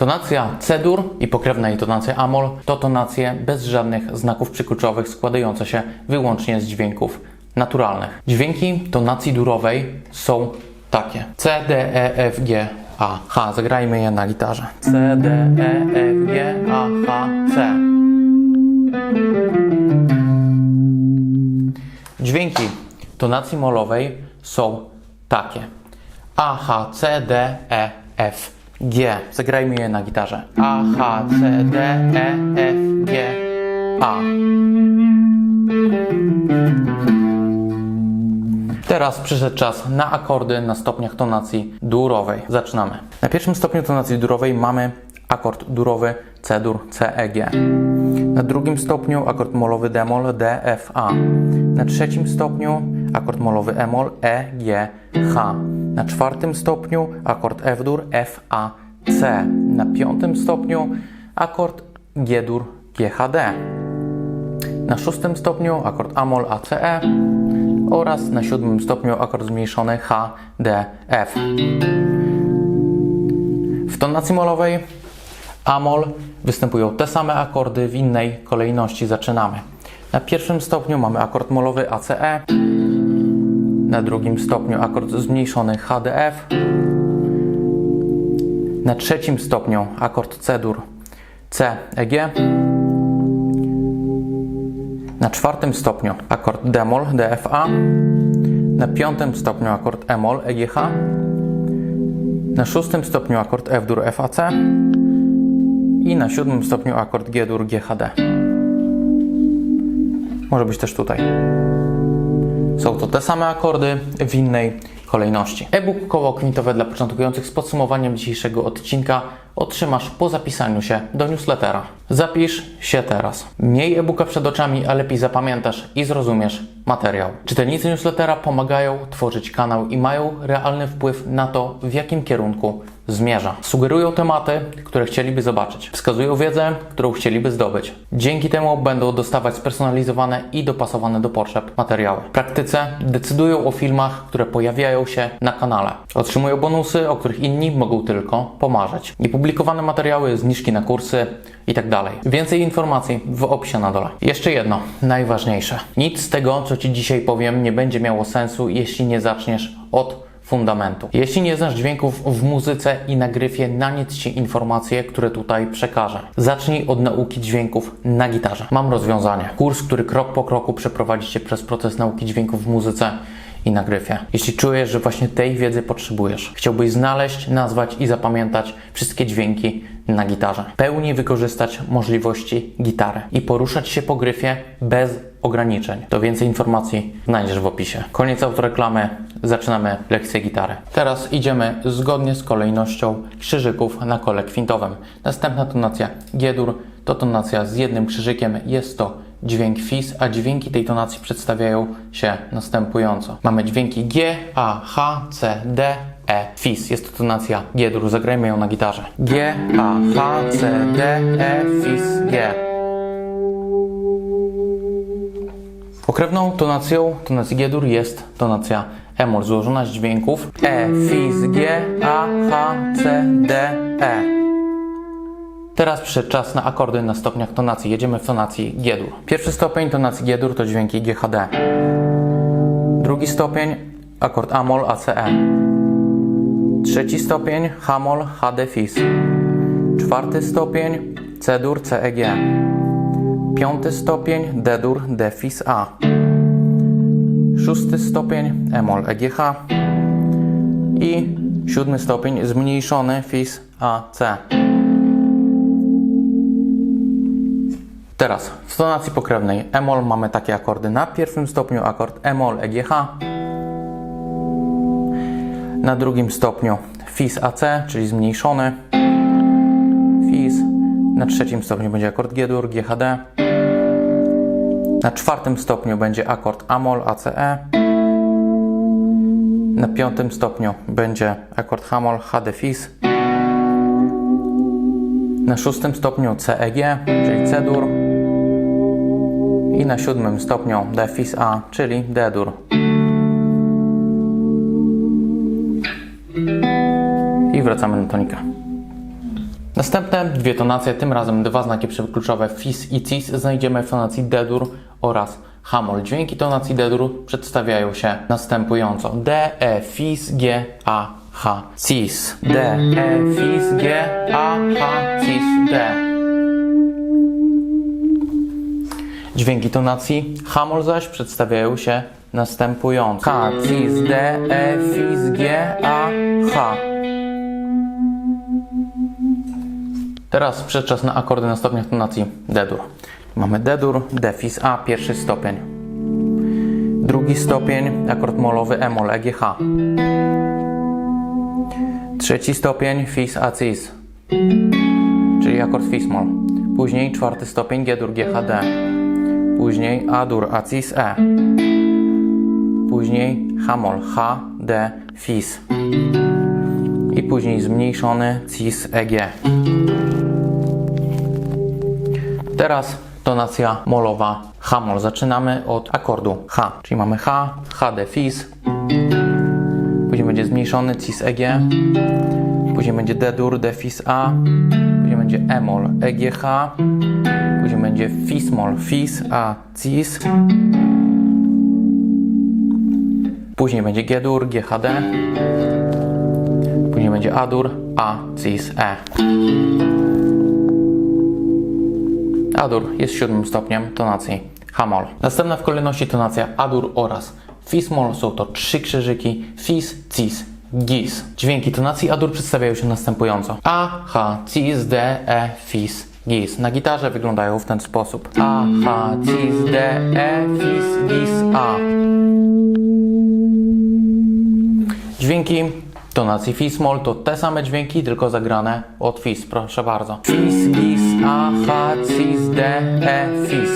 Tonacja C-dur i pokrewna jej tonacja Amol to tonacje bez żadnych znaków przykluczowych składające się wyłącznie z dźwięków naturalnych. Dźwięki tonacji durowej są takie C, D, E, F, G, A, H. Zagrajmy je na gitarze. C, D, E, F, G, A, H, C. Dźwięki tonacji molowej są takie. A, H, C, D, E, F, G. Zagrajmy je na gitarze. A, H, C, D, E, F, G, A. Teraz przyszedł czas na akordy na stopniach tonacji durowej. Zaczynamy. Na pierwszym stopniu tonacji durowej mamy akord durowy C-dur, C, E, G. Na drugim stopniu akord molowy D-mol, D, F, A. Na trzecim stopniu akord molowy E-mol, E, G, H. Na czwartym stopniu akord F-dur, F, A, C. Na piątym stopniu akord G-dur, G, H, D. Na szóstym stopniu akord Amol ACE oraz na siódmym stopniu akord zmniejszony H, D, F. W tonacji molowej Amol występują te same akordy w innej kolejności. Zaczynamy. Na pierwszym stopniu mamy akord molowy ACE, na drugim stopniu akord zmniejszony HDF, na trzecim stopniu akord C-dur C, EG, na czwartym stopniu akord D-mol, DFA. Na piątym stopniu akord E-mol, EGH. Na szóstym stopniu akord F-dur, FAC. I na siódmym stopniu akord G-dur, GHD. Może być też tutaj. Są to te same akordy w innej kolejności. E-book koło kwintowe dla początkujących z podsumowaniem dzisiejszego odcinka otrzymasz po zapisaniu się do newslettera. Zapisz się teraz. Miej e-booka przed oczami, a lepiej zapamiętasz i zrozumiesz materiał. Czytelnicy newslettera pomagają tworzyć kanał i mają realny wpływ na to, w jakim kierunku zmierza. Sugerują tematy, które chcieliby zobaczyć. Wskazują wiedzę, którą chcieliby zdobyć. Dzięki temu będą dostawać spersonalizowane i dopasowane do potrzeb materiały. W praktyce decydują o filmach, które pojawiają się na kanale. Otrzymują bonusy, o których inni mogą tylko pomarzyć. Niepublikowane materiały, zniżki na kursy itd. Więcej informacji w opisie na dole. Jeszcze jedno, najważniejsze. Nic z tego, co Ci dzisiaj powiem, nie będzie miało sensu, jeśli nie zaczniesz od fundamentu. Jeśli nie znasz dźwięków w muzyce i na gryfie, na nic Ci informacje, które tutaj przekażę. Zacznij od nauki dźwięków na gitarze. Mam rozwiązanie. Kurs, który krok po kroku przeprowadzi Cię przez proces nauki dźwięków w muzyce i na gryfie. Jeśli czujesz, że właśnie tej wiedzy potrzebujesz, chciałbyś znaleźć, nazwać i zapamiętać wszystkie dźwięki na gitarze, pełni wykorzystać możliwości gitary i poruszać się po gryfie bez ograniczeń, to więcej informacji znajdziesz w opisie. Koniec autoreklamy, zaczynamy lekcję gitary. Teraz idziemy zgodnie z kolejnością krzyżyków na kole kwintowym. Następna tonacja G-dur to tonacja z jednym krzyżykiem, jest to dźwięk fis, a dźwięki tej tonacji przedstawiają się następująco. Mamy dźwięki G, A, H, C, D, E, fis. Jest to tonacja G-dur, zagrajmy ją na gitarze. G, A, H, C, D, E, fis, G. Pokrewną tonacją tonacji G-dur jest tonacja E-mol złożona z dźwięków E, fis, G, A, H, C, D, E. Teraz przyszedł czas na akordy na stopniach tonacji. Jedziemy w tonacji G-dur. Pierwszy stopień tonacji G-dur to dźwięki GHD. Drugi stopień akord Amol ACE. Trzeci stopień Hamol HD fis. Czwarty stopień C-dur CEG. Piąty stopień D-dur D fis A. Szósty stopień E-mol EGH. I siódmy stopień zmniejszony fis AC. Teraz w tonacji pokrewnej E-mol mamy takie akordy. Na pierwszym stopniu akord E-mol EGH. Na drugim stopniu fis AC, czyli zmniejszony fis. Na trzecim stopniu będzie akord G-dur GHD. Na czwartym stopniu będzie akord Amol ACE. Na piątym stopniu będzie akord Hamol HD fis. Na szóstym stopniu CEG, czyli C-dur. I na siódmym stopniu D fis A, czyli D-dur. I wracamy na tonikę. Następne dwie tonacje, tym razem dwa znaki przekluczowe fis i cis znajdziemy w tonacji D-dur oraz hamol. Dźwięki tonacji D-dur przedstawiają się następująco. D, E, fis, G, A, H, cis. D, E, fis, G, A, H, cis, D. Dźwięki tonacji hamol zaś przedstawiają się następująco. H, cis, D, E, fis, G, A, H. Teraz przeczas na akordy na stopniach tonacji D-dur. Mamy D-dur, D, fis, A, pierwszy stopień. Drugi stopień, akord molowy E-mol, EGH. Trzeci stopień, fis, A, cis, czyli akord fis-mol. Później czwarty stopień, G-dur, GHD. Później A-dur, A, cis, E. Później H-mol, H, D, fis. I później zmniejszony cis, EG. Teraz tonacja molowa H-mol. Zaczynamy od akordu H, czyli mamy H, H, D, fis. Później będzie zmniejszony cis, EG. Później będzie D-dur, D, fis, A. Później będzie E-mol, EGH. Będzie fis-mol, fis, A, cis. Później będzie G-dur, GHD. Później będzie A-dur, A, cis, E. A-dur jest siódmym stopniem tonacji H-mol. Następna w kolejności tonacja A-dur oraz Fis-mol. Są to trzy krzyżyki Fis, Cis, Gis. Dźwięki tonacji A-dur przedstawiają się następująco. A, H, Cis, D, E, Fis, Gis. Na gitarze wyglądają w ten sposób. A, H, Cis, D, E, Fis, Gis, A. Dźwięki tonacji Fis-mol to te same dźwięki, tylko zagrane od Fis. Proszę bardzo. Fis, Gis, A, H, Cis, D, E, Fis.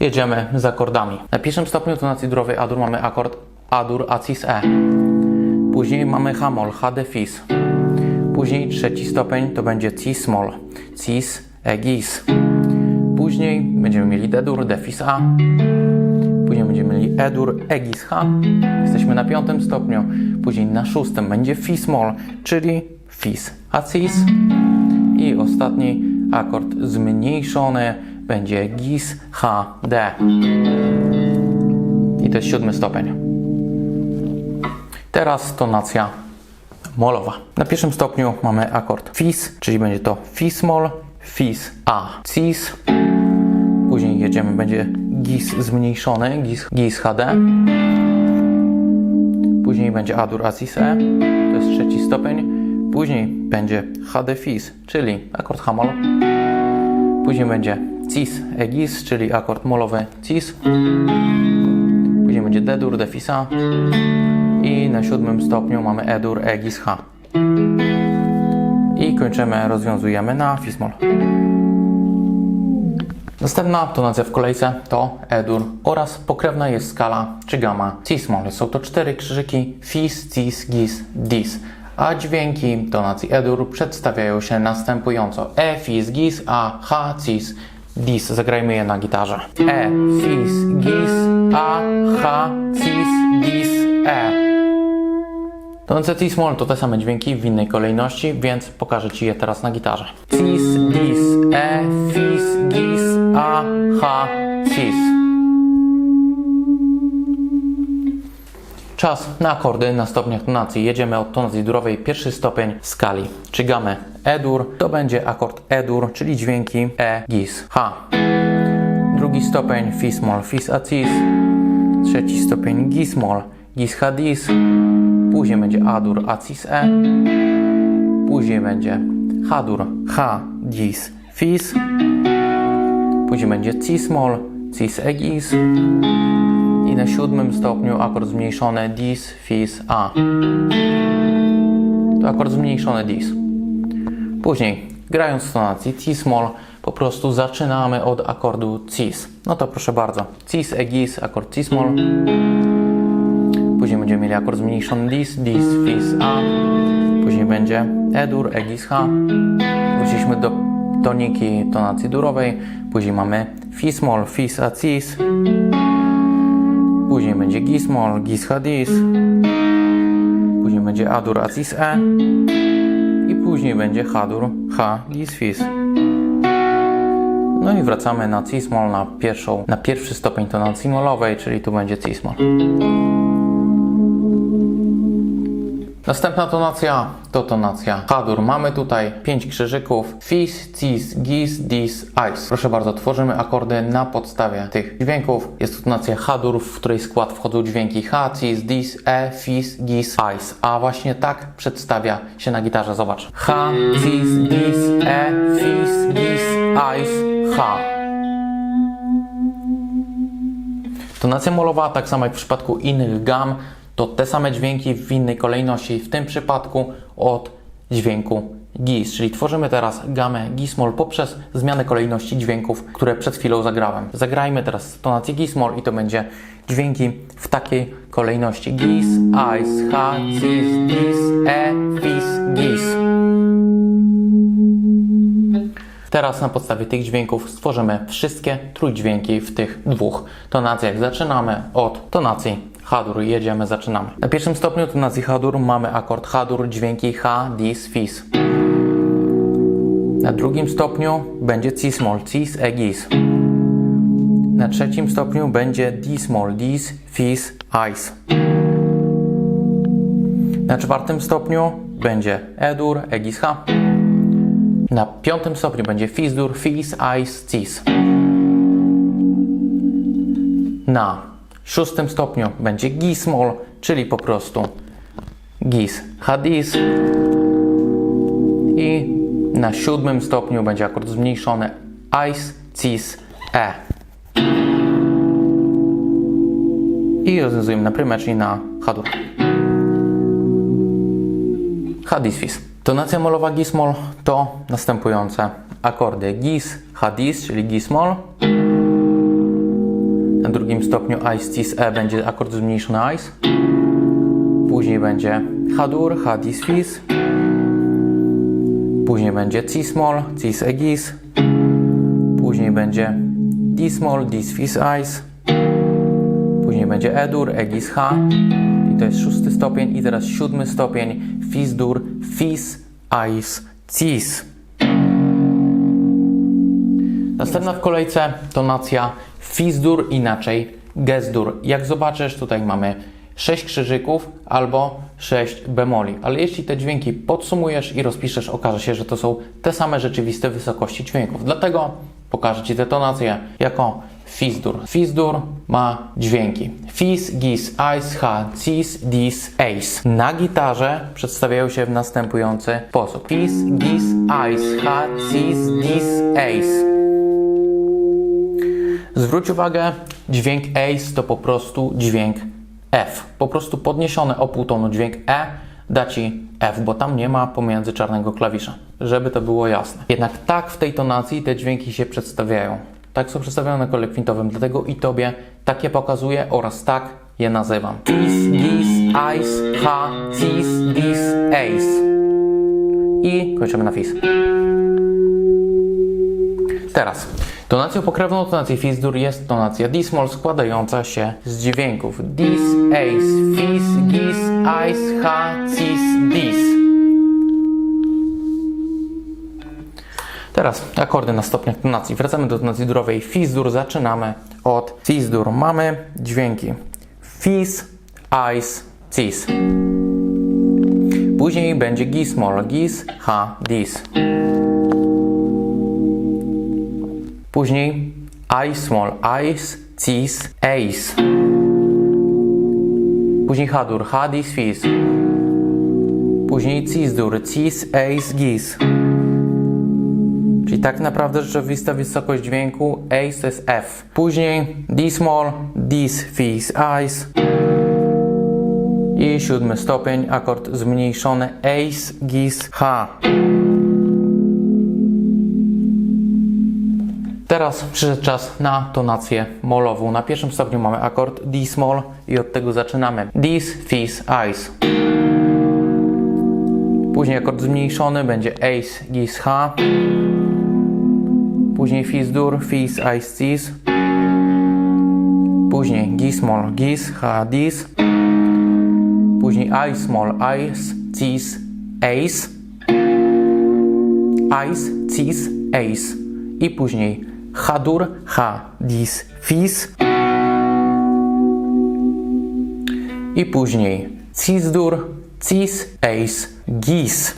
Jedziemy z akordami. Na pierwszym stopniu tonacji durowej A-dur mamy akord A-dur, A, Cis, E. Później mamy H-mol, H, D, Fis. Później trzeci stopień to będzie Cis-mol, Cis, E, Gis. Później będziemy mieli D-dur, D, Fis, A. Później będziemy mieli E-dur, E-gis, H. Jesteśmy na piątym stopniu. Później na szóstym będzie Fis-mol, czyli Fis, A, Cis. I ostatni akord zmniejszony będzie Gis, H, D. I to jest siódmy stopień. Teraz tonacja molowa. Na pierwszym stopniu mamy akord Fis, czyli będzie to Fis-mol, Fis, A, Cis. Później jedziemy, będzie Gis zmniejszony, Gis, gis HD. Później będzie A-dur, A, Cis, E. To jest trzeci stopień. Później będzie HD Fis, czyli akord H-mol. Później będzie Cis, E, Gis, czyli akord molowy Cis. Później będzie D-dur, D, Fis, A. I na siódmym stopniu mamy E-dur, E, Gis, H. I kończymy, rozwiązujemy na Fis-mol. Następna tonacja w kolejce to E-dur oraz pokrewna jest skala czy gama Cis-mol. Są to cztery krzyżyki Fis, Cis, Gis, Dis. A dźwięki tonacji E-dur przedstawiają się następująco. E, Fis, Gis, A, H, Cis, Dis. Zagrajmy je na gitarze. E, Fis, Gis, A, H, Cis, Dis, E. Tonacja Cis-mol to te same dźwięki w innej kolejności, więc pokażę Ci je teraz na gitarze. Cis, Dis, E, Fis, Gis, A, H, Cis. Czas na akordy na stopniach tonacji. Jedziemy od tonacji durowej, pierwszy stopień skali, czy gamy E-dur. To będzie akord E-dur, czyli dźwięki E, Gis, H. Drugi stopień Fis-mol, Fis, A, Cis. Trzeci stopień Gis-mol, Gis, H, Dis. Później będzie A-dur, A, Cis, E. Później będzie H-dur, H, Dis, Fis. Później będzie Cis-mol, Cis, E, Gis. I na siódmym stopniu akord zmniejszony Dis, Fis, A. To akord zmniejszony Dis. Później, grając w tonacji Cis-mol, po prostu zaczynamy od akordu Cis. No to proszę bardzo. Cis, E, Gis, akord Cis-mol. Będziemy mieli akord zmniejszony Dis, Dis, Fis, A. Później będzie E-dur, E-gis, H. Wróciliśmy do toniki tonacji durowej. Później mamy Fis-mol, Fis, A, Cis. Później będzie Gis-mol, Gis, H, Dis. Później będzie A-dur, A, Cis, E. I Później będzie H-dur, H, dis, fis. No i wracamy na C-small, na, pierwszą, na pierwszy stopień tonacji molowej, czyli tu będzie C-small. Następna tonacja to tonacja H-dur. Mamy tutaj 5 krzyżyków Fis, Cis, Gis, Dis, Ice. Proszę bardzo, tworzymy akordy na podstawie tych dźwięków. Jest to tonacja H-dur, w której skład wchodzą dźwięki H, Cis, Dis, E, Fis, Gis, Ice. A właśnie tak przedstawia się na gitarze. Zobacz. H, Cis, Dis, E, Fis, Gis, Ice, H. Tonacja molowa, tak samo jak w przypadku innych gam, to te same dźwięki w innej kolejności, w tym przypadku od dźwięku GIS, czyli tworzymy teraz gamę GIS-moll poprzez zmianę kolejności dźwięków, które przed chwilą zagrałem. Zagrajmy teraz tonację GIS-moll i to będzie dźwięki w takiej kolejności GIS, ICE, H, CIS, DIS, E, FIS, GIS. Teraz na podstawie tych dźwięków stworzymy wszystkie trójdźwięki w tych dwóch tonacjach. Zaczynamy od tonacji H-dur. Jedziemy, zaczynamy. Na pierwszym stopniu tonacji H-dur mamy akord H-dur, dźwięki H, Dis, Fis. Na drugim stopniu będzie C-small, Cis, E, Gis. Na trzecim stopniu będzie D-small, Dis, Fis, Ice. Na czwartym stopniu będzie E-dur, E, Gis, H. Na piątym stopniu będzie Fis-dur, Fis, Ice, Cis. Na szóstym stopniu będzie Gis-moll, czyli po prostu Gis, Hadis. I na siódmym stopniu będzie akord zmniejszony Ice, Cis, E. I rozwiązujemy na prymę, czyli na H-dur. Hadis, Fis. Tonacja molowa Gis-moll to następujące akordy Gis, Hadis, czyli Gis-moll. Drugim stopniu Ice, Cis, E będzie akord zmniejszony Ice. Później będzie H-dur, Hadis, Fis. Później będzie Cis-moll, Cis, E, Gis. Później będzie D-small, Dis, Fis, Ice. Później będzie E-dur, H. I to jest szósty stopień. I teraz siódmy stopień Fis-dur, Fis, Ice, Cis. Następna w kolejce tonacja Fis-dur, inaczej Ges-dur. Jak zobaczysz, tutaj mamy 6 krzyżyków albo 6 bemoli. Ale jeśli te dźwięki podsumujesz i rozpiszesz, okaże się, że to są te same rzeczywiste wysokości dźwięków. Dlatego pokażę Ci te tonacje jako Fis-dur. Fis-dur ma dźwięki Fis, Gis, Ice, H, Cis, Dis, Ace. Na gitarze przedstawiają się w następujący sposób. Fis, Gis, Ice, H, Cis, Dis, Ace. Zwróć uwagę, dźwięk Ace to po prostu dźwięk F. Po prostu podniesiony o pół tonu dźwięk E da Ci F, bo tam nie ma pomiędzy czarnego klawisza, żeby to było jasne. Jednak tak w tej tonacji te dźwięki się przedstawiają. Tak są przedstawione na kole kwintowym, dlatego i Tobie tak je pokazuję oraz tak je nazywam. Cis, Gis, Ice, H, Cis, Dis, Ace. I kończymy na Fis. Teraz. Tonacją pokrewną tonacji Fis-dur jest tonacja Dis-moll składająca się z dźwięków Dis, Ace, Fis, Gis, Ice, H, Cis, Dis. Teraz akordy na stopniach tonacji. Wracamy do tonacji durowej Fis-dur. Zaczynamy od Fis-dur. Mamy dźwięki Fis, Ice, Cis. Później będzie Gis-moll, Gis, H, Dis. Później I small, Ice, Cis, Ace. Później H-dur, H, Dis, Fis. Później Cis-dur, Cis, Ace, Gis. Czyli tak naprawdę rzeczywista wysokość dźwięku Ace to jest F. Później D-small, Dis, Fis, Ice. I siódmy stopień, akord zmniejszony Ace, Gis, H. Teraz przyszedł czas na tonację molową. Na pierwszym stopniu mamy akord D-small i od tego zaczynamy. Dis, Fis, Ice. Później akord zmniejszony będzie Ace, Gis, H. Później Fis-dur, Fis, Ice, Cis. Później Gis-moll, Gis, H, Dis. Później I-small, Ice, Cis, Ace. Ice, Cis, Ace i później Hadur, Ha, Dis, Fis i później Cisdur, Cis, Ace, Gis.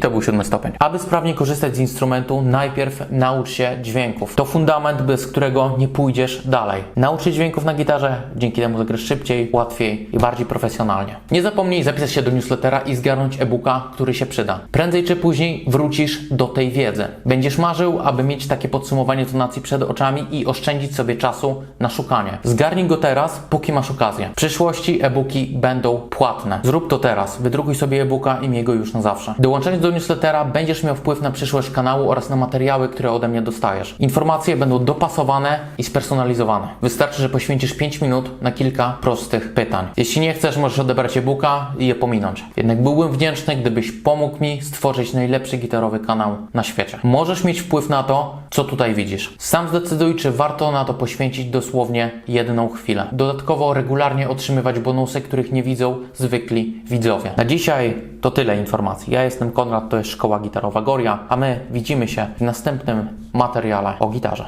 To był siódmy stopień. Aby sprawnie korzystać z instrumentu, najpierw naucz się dźwięków. To fundament, bez którego nie pójdziesz dalej. Naucz się dźwięków na gitarze, dzięki temu zagrasz szybciej, łatwiej i bardziej profesjonalnie. Nie zapomnij zapisać się do newslettera i zgarnąć e-booka, który się przyda. Prędzej czy później wrócisz do tej wiedzy. Będziesz marzył, aby mieć takie podsumowanie tonacji przed oczami i oszczędzić sobie czasu na szukanie. Zgarnij go teraz, póki masz okazję. W przyszłości e-booki będą płatne. Zrób to teraz. Wydrukuj sobie e-booka i miej go już na zawsze. Dołączając newslettera będziesz miał wpływ na przyszłość kanału oraz na materiały, które ode mnie dostajesz. Informacje będą dopasowane i spersonalizowane. Wystarczy, że poświęcisz 5 minut na kilka prostych pytań. Jeśli nie chcesz, możesz odebrać e-booka i je pominąć. Jednak byłbym wdzięczny, gdybyś pomógł mi stworzyć najlepszy gitarowy kanał na świecie. Możesz mieć wpływ na to, co tutaj widzisz. Sam zdecyduj, czy warto na to poświęcić dosłownie jedną chwilę. Dodatkowo regularnie otrzymywać bonusy, których nie widzą zwykli widzowie. Na dzisiaj to tyle informacji. Ja jestem Konrad, to jest Szkoła Gitarowa Goria, a my widzimy się w następnym materiale o gitarze.